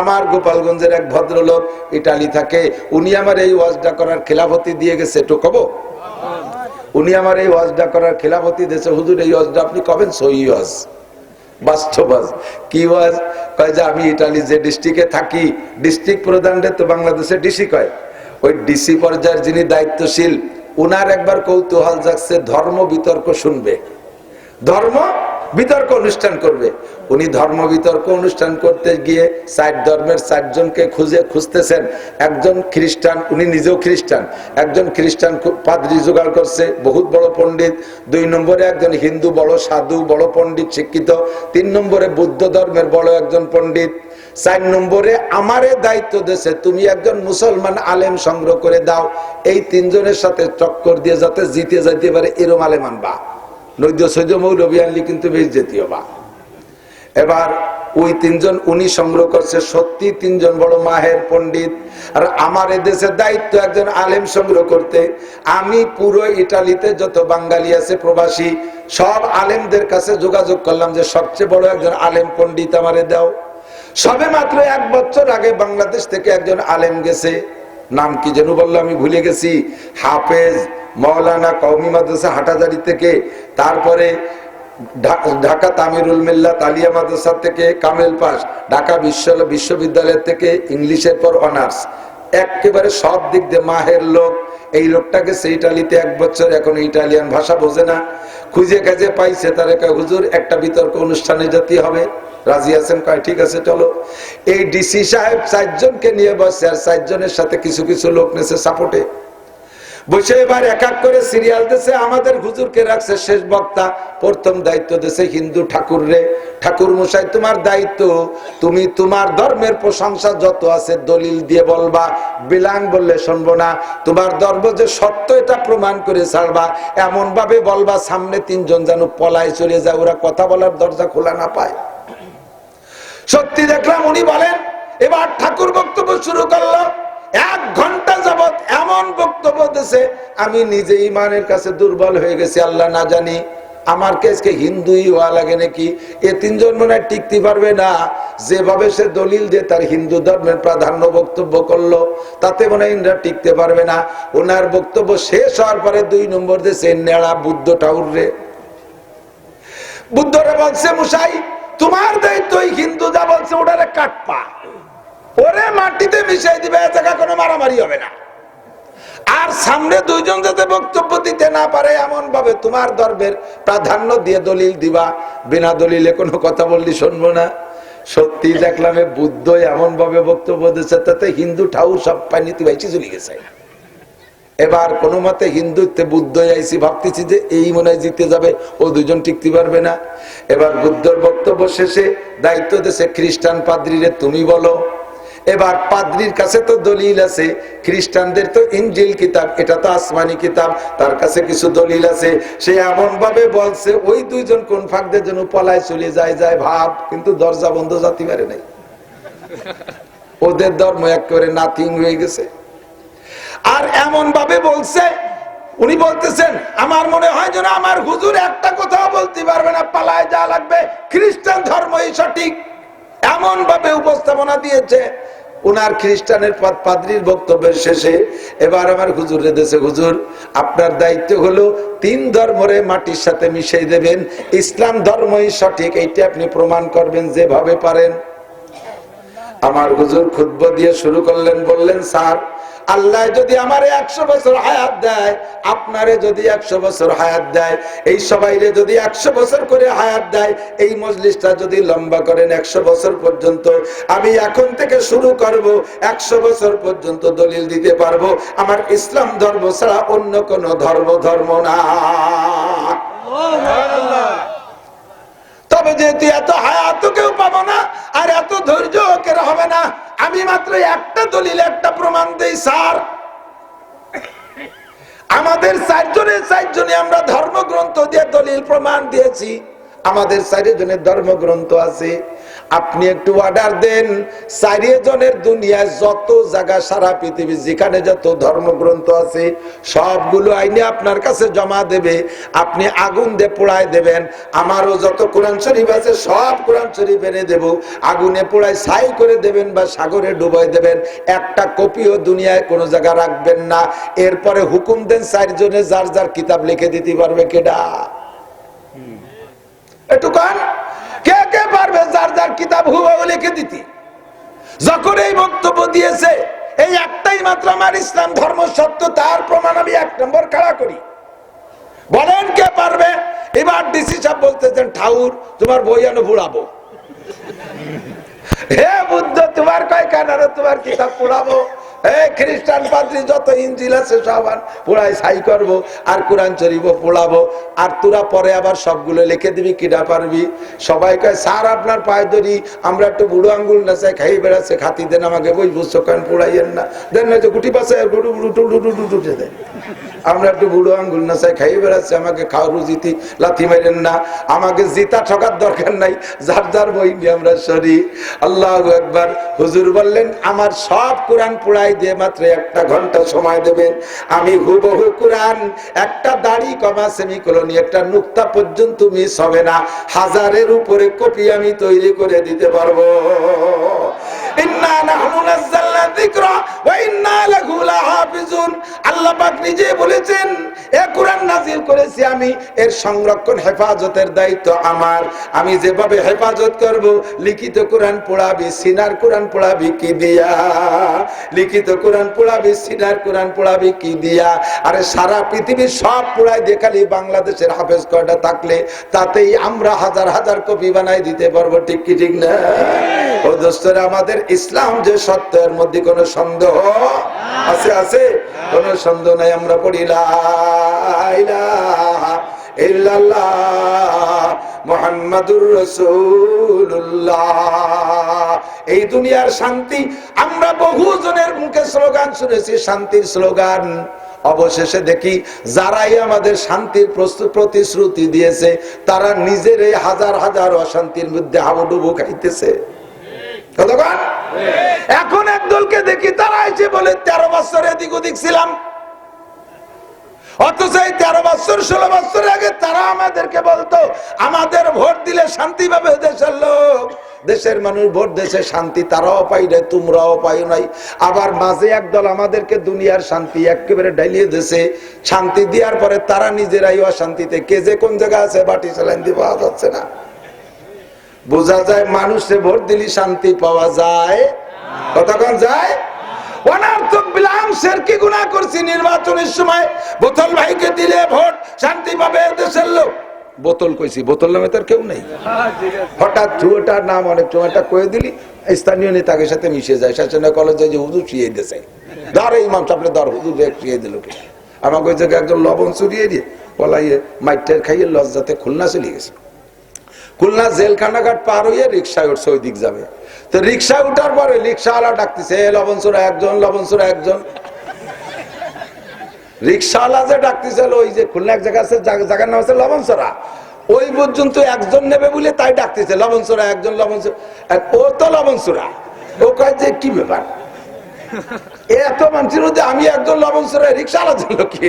আমার গোপালগঞ্জের এক ভদ্রলোক ইটালি থাকে, উনি আমার এই ওয়াজটা করার খেলাফতি দিয়ে গেছে, একটু কব? উনি আমার এই ওয়াজটা করার খেলাফতি দিয়েছে, হুজুর, এই ওয়াজটা আপনি কবেন? সহি ওয়াজ থাকি, ডিস্ট্রিক্ট তো বাংলাদেশে ডিসি কয়। ওই ডিসি যিনি দায়িত্বশীল একবার কৌতূহল যাচ্ছে ধর্ম বিতর্ক শুনবে। ধর্ম বিতর্ক অনুষ্ঠান করবে। উনি ধর্ম বিতর্ক অনুষ্ঠান করতে গিয়ে চার ধর্মের চারজনকে খুঁজে খুঁজতেছেন। একজন খ্রিস্টান, উনি নিজেও খ্রিস্টান। একজন খ্রিস্টান পাদ্রী জোগাড় করছে, বহুত বড় পণ্ডিত। দুই নম্বরে একজন হিন্দু, বড় সাধু, বড় পণ্ডিত, শিক্ষিত। তিন নম্বরে বুদ্ধ ধর্মের বড় একজন পণ্ডিত। চার নম্বরে আমারে দায়িত্ব দেশে তুমি একজন মুসলমান আলেম সংগ্রহ করে দাও। এই তিনজনের সাথে চক্কর দিয়ে যাতে জিতে যাইতে পারে, এরম আলেম আনবা। নৈদ্য সৈদ্য মৌলবী আনলি কিন্তু বেশ জাতীয় বা। এবার ওই তিনজন উনি সংগ্রহ করছে, সত্যি তিনজন বড় মাহের পণ্ডিত। আর আমার দেশের দায়িত্ব একজন আলেম সংগ্রহ করতে। আমি পুরো ইটালিতে যত বাঙালি আছে, প্রবাসী, সব আলেমদের কাছে যোগাযোগ করলাম যে সবচেয়ে বড় একজন আলেম পণ্ডিত আমারে দাও। সবে মাত্র এক বছর আগে বাংলাদেশ থেকে একজন আলেম গেছে। নাম কি যেন বলল আমি ভুলে গেছি। হাফেজ মৌলানা কৌমি মাদ্রাসা হাটাজারি থেকে, তারপরে ঢাকা তামিরুল মিল্লা তালিয়া মাদ্রাসা থেকে কামেল পাস, ঢাকা বিশ্ব বিশ্ববিদ্যালয় থেকে ইংলিশের পর অনার্স। একেবারে সব দিক দিয়ে মাহের লোক। এই লোকটাকে সে ইটালিতে এক বছর, এখন ইটালিয়ান ভাষা বোঝে না। খুঁজে কাজে পাইছে, তার একা হুজুর, একটা বিতর্ক অনুষ্ঠানে যেতে হবে। রাজি আছেন, কয়, ঠিক আছে, চলো। এই ডিসি সাহেব চারজনকে নিয়ে বসে, আর চারজনের সাথে কিছু কিছু লোক নেছে সাপোর্টে। বসে এবার এক এক করে সিরিয়াল দেশে আমাদের হুজুরকে রাখছে শেষ বক্তা, প্রথম দায়িত্ব দেশে হিন্দু ঠাকুর রে। ঠাকুর মশাই, তোমার দায়িত্ব, তুমি তোমার ধর্মের প্রশংসা যত আছে দলিল দিয়ে বলবা, বিলাং বললে শুনব না, তোমার ধর্ম যে সত্য এটা প্রমাণ করে ছাড়বা এমন ভাবে বলবা, সামনে তিনজন যেন পলায় চলে যায়, ওরা কথা বলার দরজা খোলা না পায়। সত্যি দেখলাম উনি বলেন, এবার ঠাকুর বক্তব্য শুরু করল। এক ঘণ্টা যাবত এমন বক্তব্য দিছে, আমি নিজে ইমানের কাছে দুর্বল হয়ে গেছি, আল্লাহ না জানি। আমার কেসকে হিন্দুই হওয়া লাগে নাকি? এ তিনজন মনে হয় টিকতে পারবে না। যেভাবে সে দলিল দিয়ে তার হিন্দু ধর্মের প্রাধান্য বক্তব্য করল, তাতে মনে হয় ইন্দ্রা টিকতে পারবে না। ওনার বক্তব্য শেষ হওয়ার পরে দুই নম্বর দেশে নেড়া বুদ্ধ ঠাউর বুদ্ধরে বলছে, মুসাই, তোমার দায়িত্ব হিন্দু যা বলছে, ওটারে কাটপা ওরে মাটিতে মিশাই দিবে, এ জায়গা কোনো মারামারি হবে না। আর সামনে দুইজন যাতে বক্তব্য দিতে না পারে এমন ভাবে তোমার ধর্মের প্রাধান্য দিয়ে দলিল দিবা। বিনা দলিলে কোনো কথা বললি শুনব না। সত্যি দেখলাম বুদ্ধ এমন ভাবে বক্তব্য দিচ্ছে তাতে হিন্দু ঠাউ সব পানিতে বাইছি চলে গেছে। এবার কোন মতে হিন্দুত্বে বুদ্ধ আইসি ভাবতেছি যে এই মনে হয় জিতে যাবে, ও দুজন টিকতে পারবে না। এবার বুদ্ধর বক্তব্য শেষে দায়িত্ব দেশে খ্রিস্টান পাদ্রিরে তুমি বলো। এবার পাদ্রির কাছে তো দলিল আছে, খ্রিস্টানদের তো ইঞ্জিল কিতাব, এটা তো আসমানি কিতাব, তার কাছে কিছু দলিল আছে। সে এমন ভাবে বলছে, ওই দুইজন কোন ফাঁকদের জন্য পলায় চলে যায় যায় ভাব, কিন্তু দরজা বন্ধ জাতি পারে নাই। ওদের ধর্ম একেবারে নাথিং হয়ে গেছে। আর এমন ভাবে বলছে, উনি বলতেছেন, আমার মনে হয় যেন আমার হুজুর একটা কথা বলতে পারবে না, পালায় যা লাগবে, খ্রিস্টান ধর্মই সঠিক। এমন ভাবে উপস্থাপনা দিয়েছে। উনার খ্রিস্টানের পাদ্রির বক্তব্যের শেষে এবার আমার হুজুর দেশে হুজুর, আপনার দায়িত্ব হলো তিন ধর্মরে মাটির সাথে মিশিয়ে দেবেন। ইসলাম ধর্মই সঠিক, এইটা আপনি প্রমাণ করবেন যেভাবে পারেন। আমার হুজুর খুদ্ব দিয়ে শুরু করলেন, বললেন, স্যার আল্লাহ যদি আমার একশো বছর হায়াত দেয় আপনারে যদি একশো বছর হায়াত দেয় এই সবাইরে যদি একশো বছর করে হায়াত দেয় এই মজলিসটা যদি লম্বা করেন একশো বছর পর্যন্ত আমি এখন থেকে শুরু করব একশো বছর পর্যন্ত দলিল দিতে পারব। আমার ইসলাম ধর্ম ছাড়া অন্য কোন ধর্ম ধর্ম না। তবে যেহেতু এত আমি মাত্র একটা দলিল একটা প্রমাণ দেই, স্যার। আমাদের চারজনে চারজনে আমরা ধর্মগ্রন্থ দিয়ে দলিল প্রমাণ দিয়েছি। আমাদের চারিজনের ধর্মগ্রন্থ আছে। আপনি একটু অর্ডার দেন। চারিয়ে জনের দুনিয়ায় যত জায়গা সারা পৃথিবী যেখানে যত ধর্মগ্রন্থ আছে সবগুলো আইনে আপনার কাছে জমা দেবে। আপনি আগুন দিয়ে পোড়ায় দেবেন। আমারও যত কোরআন শরীফ আছে সব কোরআন শরীফ এনে দেব। আগুনে পোড়ায় ছাই করে দেবেন বা সাগরে ডুবাই দেবেন। একটা কপিও দুনিয়ায় কোনো জায়গা রাখবেন না। এরপরে হুকুম দেন চারজনে যার যার কিতাব লিখে দিতে পারবে কেডা? একটু কান। কে কে পারবে যার যার কিতাব হুবাহু লিখে দিতি? যখন এই বক্তব্য দিয়েছে, এই একটাই মাত্র আমার ইসলাম ধর্ম সত্য, তার প্রমাণ আমি এক নম্বর খাড়া করি। বলেন কে পারবে? এবার ডিসি সাহেব বলতেছেন, ঠাউর, তোমার বই আনো বুড়াবো হে বুদ্ধ, তোমার কয় কানারে তোমার কিতাব পড়াবো খ্রিস্টান যত সব আর কোরআন পোড়াবো আর তোরা পরে আবার সবগুলো লিখে দিবি পারবি সবাই কয় স্যার আপনার পায়ে ধরি আমরা একটু বুড়ো আঙ্গুল খাতি দেন আমাকে বই বুঝছ কেন পোড়াইয়েন না দেন না যে গুটি পাশে আমরা একটু বুড়ো আঙ্গুল না চাই খাই বেড়াচ্ছে, আমাকে খাওয়া রুজিতি লাথি মাইলেন না। আমাকে জিতা ঠকার দরকার নাই, যার যার বই নিয়ে আমরা সরি। আল্লাহ একবার হুজুর বললেন, আমার সব কোরআন পোড়াই দিয়ে মাত্র একটা ঘণ্টা সময় দেবেন। আমি হুবহু কোরআন, একটা দাড়ি কমা সেমি কলোনি একটা নুক্তা পর্যন্ত মিস হবে না। হাজারের উপরে কপি আমি তৈরি করে দিতে পারব। ইন্না সারা পৃথিবীর সব দেখালি বাংলাদেশের হাফেজ কয়টা থাকলে, তাতেই আমরা হাজার হাজার কপি বানাই দিতে পারব, ঠিক কি, ঠিক না? ও দোস্তরা আমাদের ইসলাম যে সত্যের মধ্যে কোনো সন্দেহ আছে আছে, কোন সন্দেহ নাই, আমরা পড়ি এই দুনিয়ার শান্তি, আমরা বহু জনের মুখে স্লোগান শুনেছি, শান্তির স্লোগান অবশেষে দেখি, যারাই আমাদের শান্তির প্রতিশ্রুতি দিয়েছে, তারা নিজের এই হাজার হাজার অশান্তির মধ্যে হাবুডুবু খাইতেছে? এখন একদলকে দেখি তারা এসে বলে, তেরো বছর এদিক ওদিক ছিলাম। অথচ এই তেরো বছর, ষোলো বছর আগে তারা আমাদেরকে বলতো, আমাদের ভোট দিলে শান্তি পাবে দেশের লোক। দেশের মানুষ ভোট দেশে শান্তি, তারাও পাই নাই, তোমরাও পাই নাই। আবার মাঝে একদল আমাদেরকে দুনিয়ার শান্তি একেবারে ডাইলিয়ে দেশে শান্তি দেওয়ার পরে তারা নিজেরাই অশান্তিতে, কে যে কোন জায়গা আছে, বাটি চালান পাওয়া যাচ্ছে না। বোঝা যায় মানুষে ভোট দিলে শান্তি পাওয়া যায়। কতক্ষণ যায়? করছি? সময় বোতল ভাইকে দিলে ভোট শান্তি পাবে বোতল বোতল নামে কেউ নেই। হঠাৎ নাম অনেক কয়ে দিলি, স্থানীয় সাথে মিশে যায়। যে দিয়েছে। ধর ধর দিল আমাকে ওই একজন লবণ চুরিয়ে দিয়ে পলাইয়ে মাইটের খাইয়ে লজ্জাতে খুলনা চলে গেছে। খুলনা জেলখানা ঘাট পার হয়ে রিক্সায় উঠছে ওই দিক যাবে। তো রিক্সা উঠার পরে রিক্সাওয়ালা ডাকতেছে, "এ লবণসুরা একজন লবণসুরা একজন। রিক্সাওয়ালা যে ডাকতেছিল ওই যে খুলনা এক জায়গা আছে জায়গার নাম আছে লবণসরা ওই পর্যন্ত একজন নেবে বলে তাই ডাকতেছে লবণসুরা একজন লবণসুরা আর ও তো লবণসুরা ও কয় যে, কি ব্যাপার? এত মানুষের মধ্যে আমি একজন লবণসুরা রিক্সাওয়ালা ছিল কি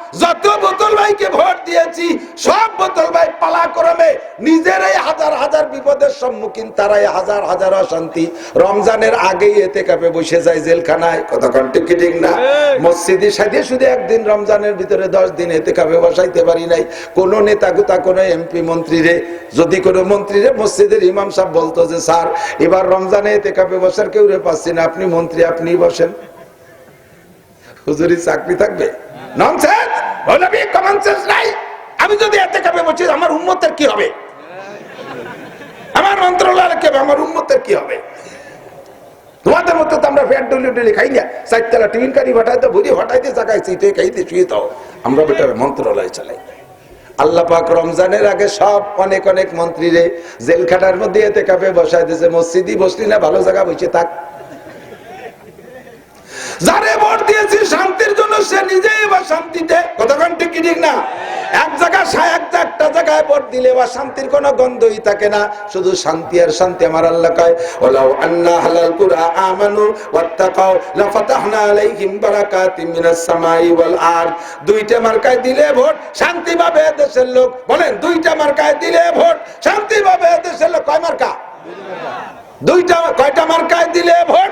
যত বোতল ভাইকে ভোট দিয়েছি সব বোতল ভাই পালাক্রমে নিজেরাই হাজার হাজার বিপদের সম্মুখীন তারাই হাজার হাজার অশান্তি। রমজানের আগেই এতে কাপে বসে যায় জেলখানায় কতক্ষণ ঠিক ঠিক না। মসজিদে সাথে শুধু একদিন রমজানের ভিতরে দশ দিন এতে কাপে বসাইতে পারি নাই। কোন নেতা গুতা কোন এমপি মন্ত্রী রে যদি কোনো মন্ত্রী রে মসজিদের ইমাম সাহেব বলতো যে স্যার এবার রমজানে এতে কাপে বসার কেউ রে পাচ্ছি না আপনি মন্ত্রী আপনি বসেন। হুজুরি চাকরি থাকবে? ননসেন্স আমি যদি এতে কাপে বসি, আমার উন্মতের কি হবে? আমার মন্ত্রণালয় কি আমার উন্মতের কি হবে? তোমাদের মতো তো আমরা ফ্যাট ডলি ডলি খাই না। চারতলা টিফিন কারি ফাটাইতে ভুরি ফাটাইতে জায়গায় সিটে খাইতে শুয়ে দাও আমরা বেটার মন্ত্রণালয় চালাই। আল্লাহ পাক রমজানের আগে সব অনেক অনেক মন্ত্রীরে জেল খাটার মধ্যে এতে কাপে বসাই দিয়েছে। মসজিদই বসলি না, ভালো জায়গা বসে থাক। যারে ভোট দিয়েছি, শান্তির জন্য সে নিজে এবার শান্তিতে। কতক্ষণ ঠিক ঠিক না? এক জায়গায় সা- একটা জায়গায় ভোট দিলে বা শান্তির কোনো গন্ধই থাকে না। শুধু শান্তি আর শান্তি আমার আল্লাহ কয় ওলাও আন্না হালাল কুরা আমানু ওয়াত্তাকাও লাফাতাহনা আলাইহিম বারাকাতিম মিনাস সামাই ওয়াল আরদ। দুইটা মার্কায় দিলে ভোট শান্তি পাবে দেশের লোক। বলেন, দুইটা মার্কায় দিলে ভোট শান্তি পাবে দেশের লোক। কয় মার্কা? দুইটা, কয়টা মার্কায় দিলে ভোট?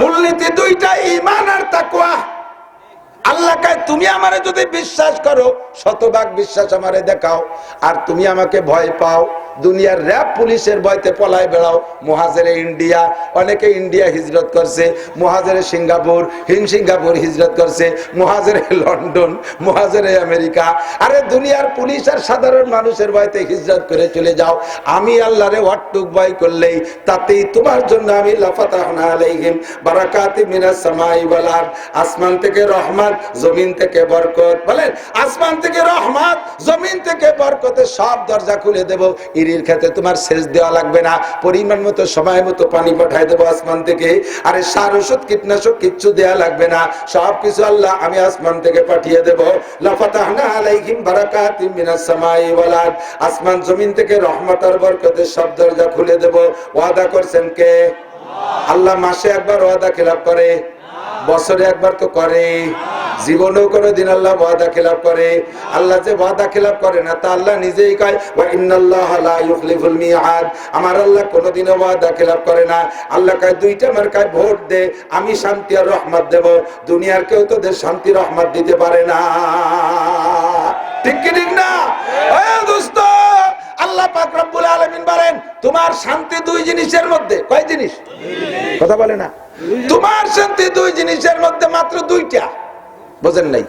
মূলনীতি দুইটা ইমান আর তাকুয়া আল্লাহ কায়, তুমি আমারে যদি বিশ্বাস করো, শতভাগ বিশ্বাস আমারে দেখাও। আর তুমি আমাকে ভয় পাও দুনিয়ার র্যাব পুলিশের ভয়তে পলায় বেড়াও। মহাজেরে ইন্ডিয়া, অনেকে ইন্ডিয়া হিজরত করছে। মহাজেরে সিঙ্গাপুর হিং সিঙ্গাপুর হিজরত করছে। মহাজেরে লন্ডন, মহাজেরে আমেরিকা। আরে দুনিয়ার পুলিশ আর সাধারণ মানুষের ভয়তে হিজরত করে চলে যাও। আমি আল্লাহরে ওয়াটুক ভয় করলেই তাতেই তোমার জন্য আমি লাফাতাহনা বারাকাতি আসমান থেকে রহমত জমিন থেকে বরকত। বলেন, আসমান থেকে রহমত জমিন থেকে বরকতের সব দরজা খুলে দেব। ইরির খেতে তোমার শেষ দেওয়া লাগবে না। পরিমাণ মতো, সময় মতো পানি পাঠায় দেবো আসমান থেকে। আরে সার, ওষুধ, কীটনাশক কিচ্ছু দেওয়া লাগবে না। সব কিছু আল্লাহ আমি আসমান থেকে পাঠিয়ে দেব। আসমান জমিন থেকে রহমত আর বরকতের সব দরজা খুলে দেব। ওয়াদা করছেন কে? আল্লাহ মাসে একবার ওয়াদা খেলাপ করে, বছরে একবার তো করে। জীবনেও কোনো দিন আল্লাহ ওয়াদা খেলাপ করে। আল্লাহ যে ওয়াদা খেলাপ করে না তা আল্লাহ নিজেই কয় ওয়া ইন্নাল্লাহ লা ইউখলিফুল মিআদ। আমার আল্লাহ কোনোদিনও ওয়াদা খেলাপ করে না। আল্লাহ কয় দুইটা মার্কায় ভোট দে আমি শান্তি আর রহমত দেব। দুনিয়ার কেউ তোদের শান্তি রহমত দিতে পারে না। ঠিক কি ঠিক না? দোস্ত আল্লাহ পাক রব্বুল আলামিন বলেন তোমার শান্তি দুই জিনিসের মধ্যে। কয় জিনিস? কথা বলে না। তোমার শান্তি দুই জিনিসের মধ্যে মাত্র দুইটা। বোঝেন নাই?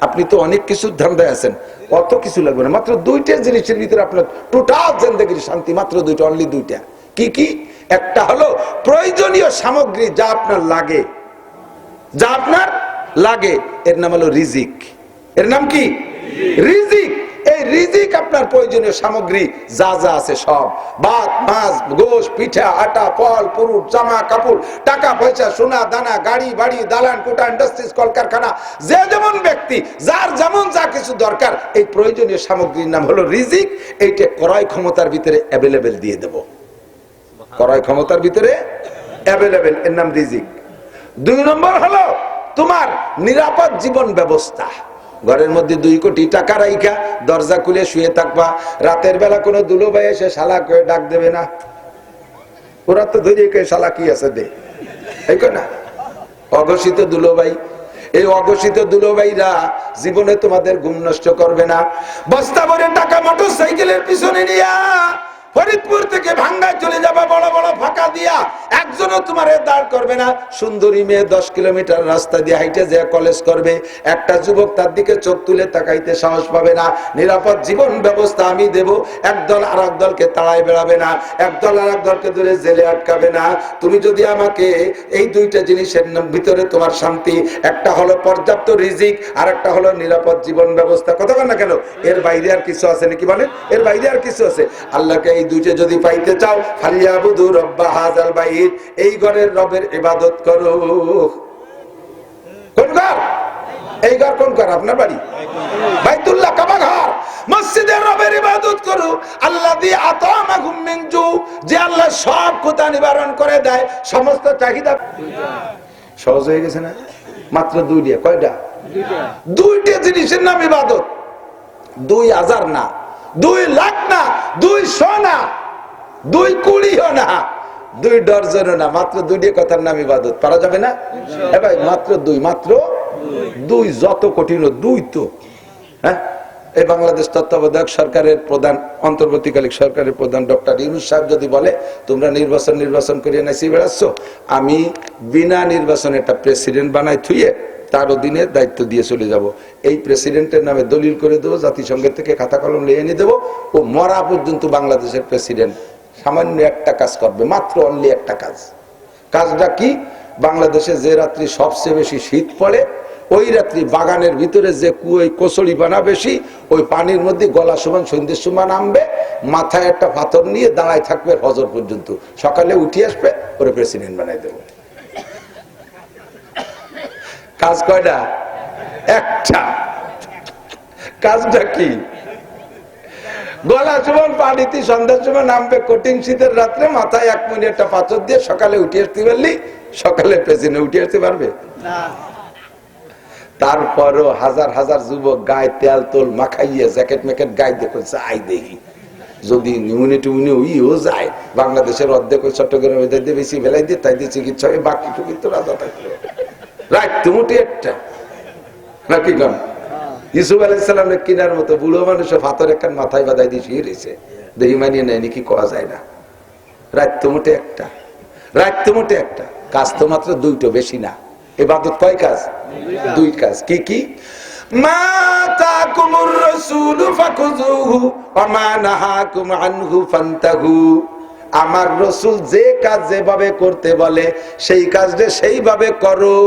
আপনি তো অনেক কিছু ধান্দায় আছেন। অত কিছু লাগবে না। মাত্র দুইটা জিনিসের ভিতরে আপনার টোটাল জিন্দগির শান্তি, মাত্র দুইটা অনলি দুইটা। কি কি? একটা হলো প্রয়োজনীয় সামগ্রী যা আপনার লাগে। যা আপনার লাগে। এর নাম হলো রিজিক। এর নাম কি? রিজিক। এই রিজিক আপনার প্রয়োজনীয় সামগ্রী যা যা আছে সব। ভাত, মাছ, গোশ, পিঠা, আটা, ফল পুরুষ জামা, কাপড়, টাকা, পয়সা, সোনা, দানা, গাড়ি, বাড়ি, দালান, কোটা, ইন্ডাস্ট্রিজ, কলকারখানা, যে যেমন ব্যক্তি, যার যেমন যা কিছু দরকার, এই প্রয়োজনীয় সামগ্রীর নাম হলো রিজিক। এইটা ক্রয় ক্ষমতার ভিতরে অ্যাভেলেবেল দিয়ে দেব। ক্রয় ক্ষমতার ভিতরে অ্যাভেলেবেল এর নাম রিজিক। দুই নম্বর হলো তোমার নিরাপদ জীবন ব্যবস্থা। ঘরের মধ্যে দুই কোটি টাকা রাইখা, দরজা খুলে শুয়ে থাকবা। রাতের বেলা কোনো দুলো ভাই এসে শালা করে ডাক দেবে না। ওরা তো ধরে কে শালা কি আছে দে? না, অঘোষিত দুলো ভাই এই অঘোষিত দুলো ভাইরা জীবনে তোমাদের ঘুম নষ্ট করবে না। বস্তা ভরে টাকা মোটর সাইকেলের পিছনে নিয়া ফরিদপুর থেকে ভাঙ্গায় চলে যাবা, বড় বড় ফাঁকা দিয়া। একজনও তোমার দাঁড় করবে না। সুন্দরী মেয়ে দশ কিলোমিটার রাস্তা দিয়ে হাইটে যে কলেজ করবে। একটা যুবক তার দিকে চোখ তুলে তাকাইতে সাহস পাবে না। নিরাপদ জীবন ব্যবস্থা আমি দেব। একদল আর দলকে তাড়ায় বেড়াবে না। একদল আর দলকে ধরে জেলে আটকাবে না। তুমি যদি আমাকে এই দুইটা জিনিসের ভিতরে তোমার শান্তি, একটা হলো পর্যাপ্ত রিজিক আর একটা হলো নিরাপদ জীবন ব্যবস্থা। কথা বল না কেন? এর বাইরে আর কিছু আছে নাকি বলে এর বাইরে আর কিছু আছে? আল্লাহকে এই দুইটা যদি পাইতে চাও ফালিয়াবুদু রব্বা হাজাল বাইত এই ঘরের রবের ইবাদত করো। কোন ঘর? এই ঘর কোন ঘর? আপনার বাড়ি? বাইতুল্লাহ কাবা ঘর। মসজিদের রবের ইবাদত করো। আল্লাহ দিয়ে মিন জু যে আল্লাহ সব কোথা নিবারণ করে দেয় সমস্ত চাহিদা। সহজ হয়ে গেছে না? মাত্র দুইটা। কয়টা? দুইটা। জিনিসের নাম ইবাদত। দুই হাজার না। দুই লাখ না দুই না দুই কুড়িও না দুই ডর্জনও না মাত্র দুইটি কথার নাম ইবাদত পারা যাবে না? এ ভাই মাত্র দুই মাত্র দুই যত কঠিন দুই তো। হ্যাঁ? এই বাংলাদেশ তত্ত্বাবধায়ক সরকারের প্রধান অন্তর্বর্তীকালীন সরকারের প্রধান ডক্টর ইউনুস সাহেব যদি বলে তোমরা নির্বাচন নির্বাচন করিয়ে নাইছি বেড়াচ্ছ? আমি বিনা নির্বাচনে একটা প্রেসিডেন্ট বানাই থুয়ে তার অধীনে দায়িত্ব দিয়ে চলে যাব। এই প্রেসিডেন্টের নামে দলিল করে দেবো, জাতিসংঘের থেকে খাতা কলম নিয়ে এনে দেবো ও মরা পর্যন্ত বাংলাদেশের প্রেসিডেন্ট সামান্য একটা কাজ করবে, মাত্র অনলি একটা কাজ। কাজটা কি? বাংলাদেশে যে রাত্রি সবচেয়ে বেশি শীত পড়ে, ওই রাত্রি বাগানের ভিতরে যে কুয়োই কচড়ি পানা বেশি, ওই পানির মধ্যে গলা সমান সন্ধ্যের সমান নামবে মাথায় একটা পাথর নিয়ে দাঁড়ায় থাকবে ফজর পর্যন্ত। সকালে উঠে আসবে, ওরে প্রেসিডেন্ট বানাই দেবো। কাজ কয়টা? একটা। কাজটা কি? গলা সমান পানিতে সন্ধ্যার সময় নামবে কঠিন শীতের রাত্রে মাথায় এক মিনিট একটা পাথর দিয়ে সকালে উঠে আসতে পারলি? সকালে প্রেসিডেন্ট উঠে আসতে পারবে? তারপরও হাজার হাজার যুবক গায়ে তেল তোল মাখাইয়ে জ্যাকেট ম্যাকেট গায়ে দেখো আই দেখি। যদি নিউনি টুমনি ইও যায় বাংলাদেশের অর্ধেক চট্টগ্রামে বেশি বেলাই দিয়ে তাই দিয়ে চিকিৎসা হয় বাকি কিন্তু রাজা থাকল। রাখ তুমি একটা। নাকি গান ইসুফ আলাইসালামের কিনার মতো বুড়ো মানুষ ফাতর একখান মাথায় বাদাই দিয়ে শুয়ে রয়েছে। দেহি মানিয়ে নেয়নি কি করা যায় না। রাত একটা। রাত একটা। কাজ তো মাত্র দুইটো, বেশি না। এবাদত কয় কাজ? দুই কাজ। কি কি? মা তাকুমুর রাসূলু ফাকুযুহু ওয়া মা নাহাকুম আনহু ফান্তাহু। আমার রসুল যে কাজ যেভাবে করতে বলে, সেই কাজটা সেইভাবে করো।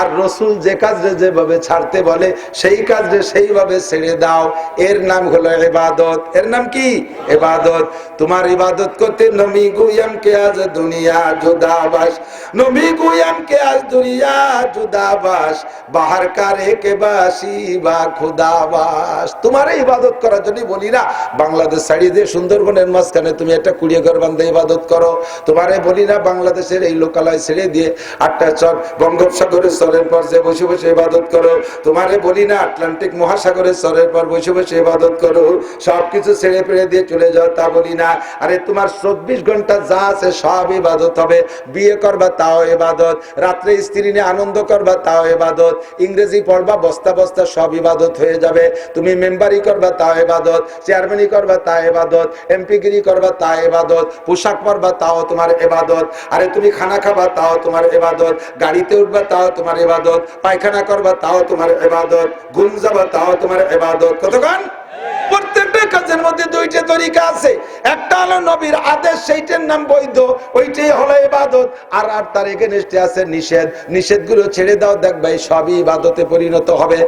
আর রসুল যে কাজটা যেভাবে ছাড়তে বলে, সেই কাজটা সেইভাবে ছেড়ে দাও। এর নাম হলো এবাদত এর নাম কি? এবাদত তোমার ইবাদত করতে নমি গুয়াম কে আজ দুনিয়া জুদাবাস। নমি গুয়াম কে আজ দুনিয়া জুদাবাস। বাহার কারে বাসি বা খুদাবাস। তোমার ইবাদত করার জন্য বলি না, বাংলাদেশ ছাড়িয়ে দিয়ে সুন্দরবনের মাঝখানে তুমি একটা কুড়িয়ে ঘর বান্ধে ইবাদত করো। তোমারে বলি না, বাংলাদেশের এই লোকালয় ছেড়ে দিয়ে আটটা চক বঙ্গোপসাগরের স্তরের পর যে বসে বসে ইবাদত করো, তোমারে বলি না, আটলান্টিক মহাসাগরের স্তরের পর বসে বসে ইবাদত করো। সবকিছু ছেড়ে ফেড়ে দিয়ে চলে যাও তা বলি না। আরে তোমার চব্বিশ ঘণ্টা যা আছে সব ইবাদত হবে। বিয়ে করবা তাও ইবাদত, রাত্রে স্ত্রী নিয়ে আনন্দ করবা তাও ইবাদত, ইংরেজি পড়বা বস্তা বস্তা সব ইবাদত হয়ে যাবে। তুমি মেম্বারি করবা তা ইবাদত চেয়ারম্যানি করবা তা ইবাদত এমপিগিরি করবা তা ইবাদত পোশাক পরবা, তাও তোমার এবাদত। আরে তুমি খানা খাবা, তাও তোমার এবাদত। গাড়িতে উঠবা, তাও তোমার এবাদত। পায়খানা করবা, তাও তোমার এবাদত। ঘুম যাবা, তাও তোমার এবাদত। কতক্ষণ? প্রত্যেকটা কাজের মধ্যে দুইটা তরিকা আছে। একটা হলো নবীর আদেশ, সেইটার নাম বৈধ। ওইটাই হলো ইবাদত আর আর তার আছে নিষেধ। নিষেধগুলো ছেড়ে দাও, দেখবে সবই ইবাদতে পরিণত হবে।